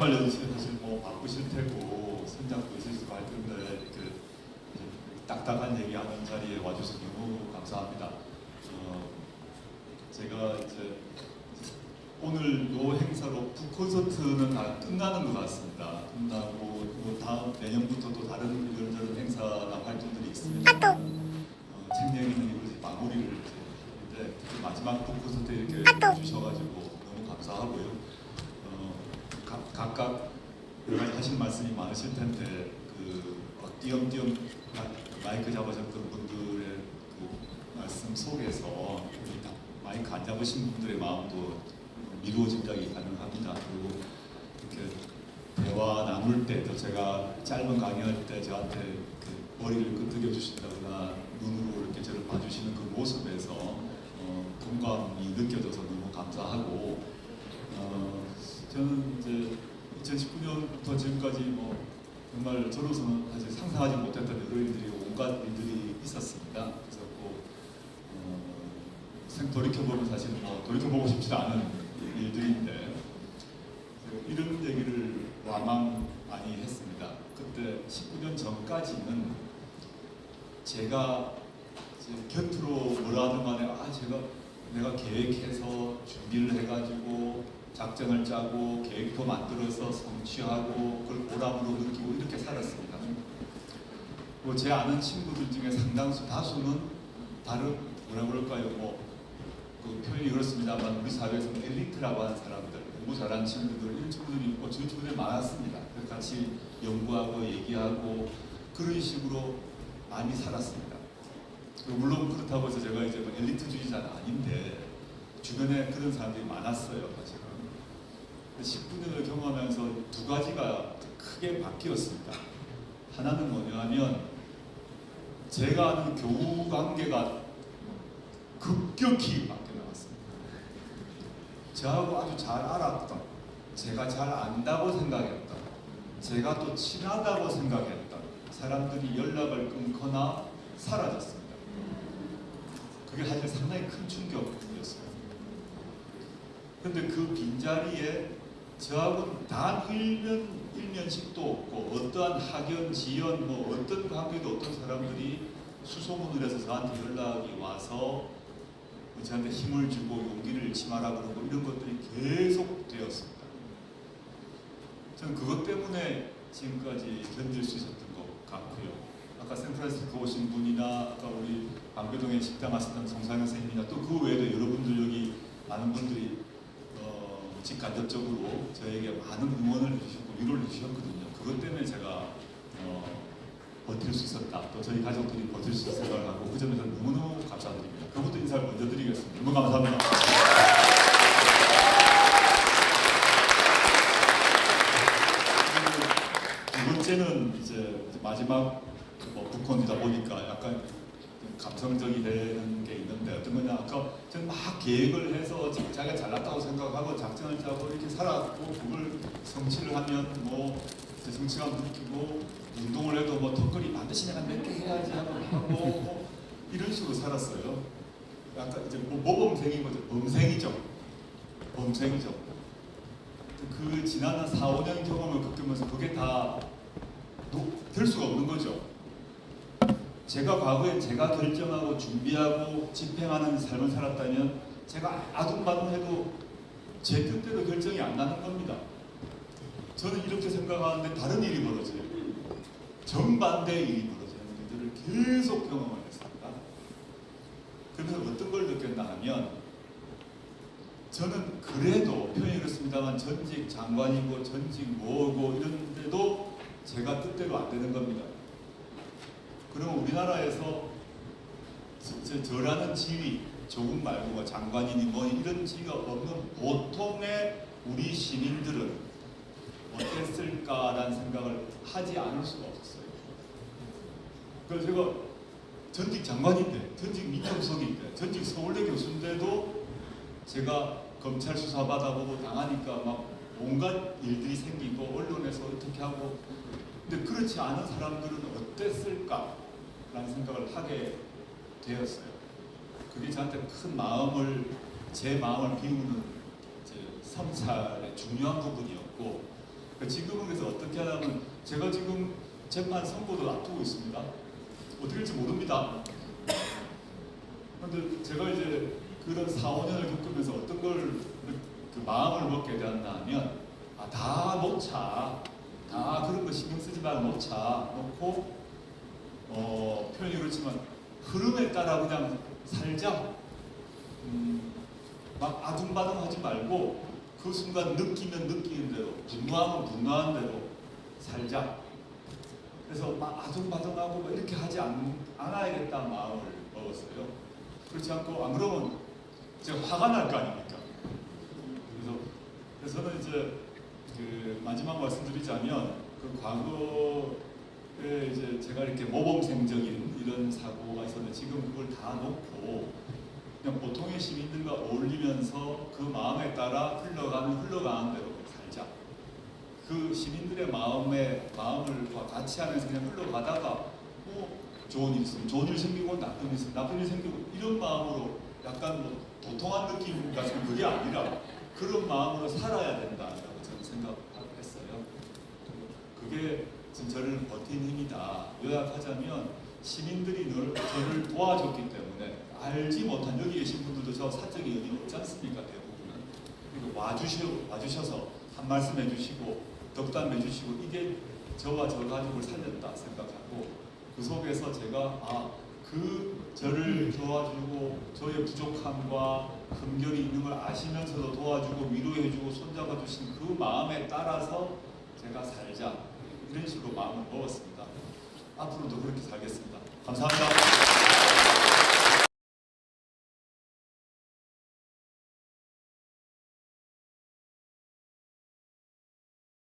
정말 연습 사실 뭐 바쁘실 테고 생각도 있으시고 할 텐데 그 딱딱한 얘기하는 자리에 와주셔서 너무 감사합니다. 어, 제가 이제 오늘 요 행사로 북 콘서트는 다 끝나는 것 같습니다. 끝나고 뭐 다음 내년부터 또 다른 이런저런 행사나 활동들이 있습니다. 어, 책 얘기는 이걸 이제 마무리를 이제 했는데 그 마지막 북 콘서트 이렇게 주셔가지고 너무 감사하고요. 어, 각, 각각 여러 가지 하신 말씀이 많으실 텐데 그막 띄엄띄엄 마- 마이크 잡으셨던 분들의 그 말씀 속에서 마이크 안 잡으신 분들의 마음도 미루어 짐작이 가능합니다. 그리고 이렇게 대화 나눌 때도 제가 짧은 강의할 때 저한테 그 머리를 끄덕여 주신다거나 눈으로 이렇게 저를 봐주시는 그 모습에서 어, 공감이 느껴져서 너무 감사하고 어, 저는 이제 2019년부터 지금까지 뭐 정말 저로서는 사실 상상하지 못했던 여러 일들이 온갖 일들이 있었습니다. 그래서 꼭 어, 생 돌이켜보면 사실 뭐 돌이켜보고 싶지 않은 일들인데 이런 얘기를 와망 많이 했습니다. 그때 19년 전까지는 제가 곁으로 뭐라 하든 간에 아 제가 내가 계획해서 준비를 해가지고 작전을 짜고 계획도 만들어서 성취하고 그걸 보람으로 느끼고 이렇게 살았습니다. 뭐 제 아는 친구들 중에 상당수 다수는 다른 뭐라 그럴까요? 뭐 그 표현이 그렇습니다만 우리 사회에서 엘리트라고 하는 사람들 공부 잘하는 친구들 이런 친구들이 있고 저런 친구들이 많았습니다. 같이 연구하고 얘기하고 그런 식으로 많이 살았습니다. 물론 그렇다고 해서 제가 이제 뭐 엘리트주의자는 아닌데 주변에 그런 사람들이 많았어요, 사실은. 10분을 경험하면서 두 가지가 크게 바뀌었습니다. 하나는 뭐냐면 제가 아는 교우 관계가 급격히 바뀌어 나갔습니다. 저하고 아주 잘 알았던, 제가 잘 안다고 생각했던, 제가 또 친하다고 생각했던 사람들이 연락을 끊거나 사라졌습니다. 그게 사실 상당히 큰 충격이었어요. 근데 그 빈자리에 저하고는 단 1년, 1년씩도 없고 어떠한 학연, 지연, 뭐 어떤 관계도 어떤 사람들이 수소문을 해서 저한테 연락이 와서 저한테 힘을 주고 용기를 침하라 그러고 이런 것들이 계속 되었습니다. 저는 그것 때문에 지금까지 견딜 수 있었던 것 같고요. 아까 샌프란시스코 오신 분이나 아까 우리 방배동에 식당 하셨던 송상현 선생님이나 또 그 외에도 여러분들 여기 많은 분들이 어, 직간접적으로 저에게 많은 응원을 해주셨고 위로를 해주셨거든요. 그것 때문에 제가 어, 버틸 수 있었다. 또 저희 가족들이 버틸 수 있을 생각을 하고 그 점에서 너무너무 감사드립니다. 그것도 인사를 먼저 드리겠습니다. 너무 감사합니다. 두 번째는 이제 마지막 뭐 북콘이다 보니까 약간 감성적이 되는 게 있는데 어떤 거냐 아까 막 계획을 해서 자기가 잘났다고 생각하고 작전을 짜고 이렇게 살았고 그걸 성취를 하면 뭐 성취감 느끼고 운동을 해도 뭐 턱걸이 반드시 내가 몇 개 해야지 하고 하고 뭐 이런 식으로 살았어요. 약간 이제 뭐 모범생인 거죠. 범생이죠. 범생이죠. 그 지난 한 4, 5년 경험을 겪으면서 그게 다 될 수가 없는 거죠. 제가 과거에 제가 결정하고 준비하고 집행하는 삶을 살았다면 제가 아둥바둥해도 제 뜻대로 결정이 안 나는 겁니다. 저는 이렇게 생각하는데 다른 일이 벌어져요. 정반대의 일이 벌어지는 일들을 계속 경험을 했습니다. 그러면서 어떤 걸 느꼈나 하면 저는 그래도 표현이 그렇습니다만 전직 장관이고 전직 뭐고 이런데도 제가 뜻대로 안 되는 겁니다. 그러면 우리나라에서 저, 저라는 지위 조국 말고 뭐 장관이니 뭐 이런 지위가 없는 보통의 우리 시민들은 어땠을까라는 생각을 하지 않을 수가 없었어요. 그래서 제가 전직 장관인데, 전직 민정수석인데, 전직 서울대 교수인데도 제가 검찰 수사 받아보고 당하니까 막 온갖 일들이 생기고 언론에서 어떻게 하고 근데 그렇지 않은 사람들은 어땠을까라는 생각을 하게 되었어요. 그게 저한테 큰 마음을 제 마음을 비우는 성찰의 중요한 부분이었고 그 지금은 그래서 어떻게 하냐면 제가 지금 재판 선고도 앞두고 있습니다. 어떻게 될지 모릅니다. 그런데 제가 이제 그런 4, 5년을 겪으면서 어떤 걸 그 마음을 먹게 되었나 하면 아, 다 놓자. 다 그런 거 신경 쓰지 말고 놓자. 놓고 어, 표현이 그렇지만 흐름에 따라 그냥 살자. 음, 막 아둥바둥하지 말고 그 순간 느끼면 느끼는 대로 분노하면 분노하는 대로 살자. 그래서 막 아둥바둥하고 막 이렇게 하지 않, 않아야겠다는 마음을 먹었어요. 그렇지 않고 안 그러면 제가 화가 날 거 아닙니까? 그래서 저는 이제 그 마지막 말씀드리자면 그 과거에 이제 제가 이렇게 모범생적인 이런 사고가 있었는데 지금 그걸 다 놓고 그냥 보통의 시민들과 어울리면서 그 마음에 따라 흘러가는 흘러가는 대로 살자. 그 시민들의 마음에 마음을 과 같이 하면서 그냥 흘러가다가 뭐 좋은 일 있으면 좋은 일 생기고 나쁜 일 있으면 나쁜 일 생기고 이런 마음으로 약간 뭐 도통한 느낌 같은 그게 아니라 그런 마음으로 살아야 저는 생각했어요. 그게 지금 저를 버틴 힘이다. 요약하자면 시민들이 늘 저를 도와줬기 때문에 알지 못한 여기 계신 분들도 저 사적인 의미 없지 않습니까 대부분은 그리고 와주셔 와주셔서 한 말씀 해주시고 덕담 해주시고 이게 저와 저 가족을 살렸다 생각하고 그 속에서 제가 아 그 저를 도와주고 저의 부족함과 금결이 있는 걸 아시면서도 도와주고 위로해주고 손잡아 주신 그 마음에 따라서 제가 살자 이런 식으로 마음을 먹었습니다. 앞으로도 그렇게 살겠습니다. 감사합니다.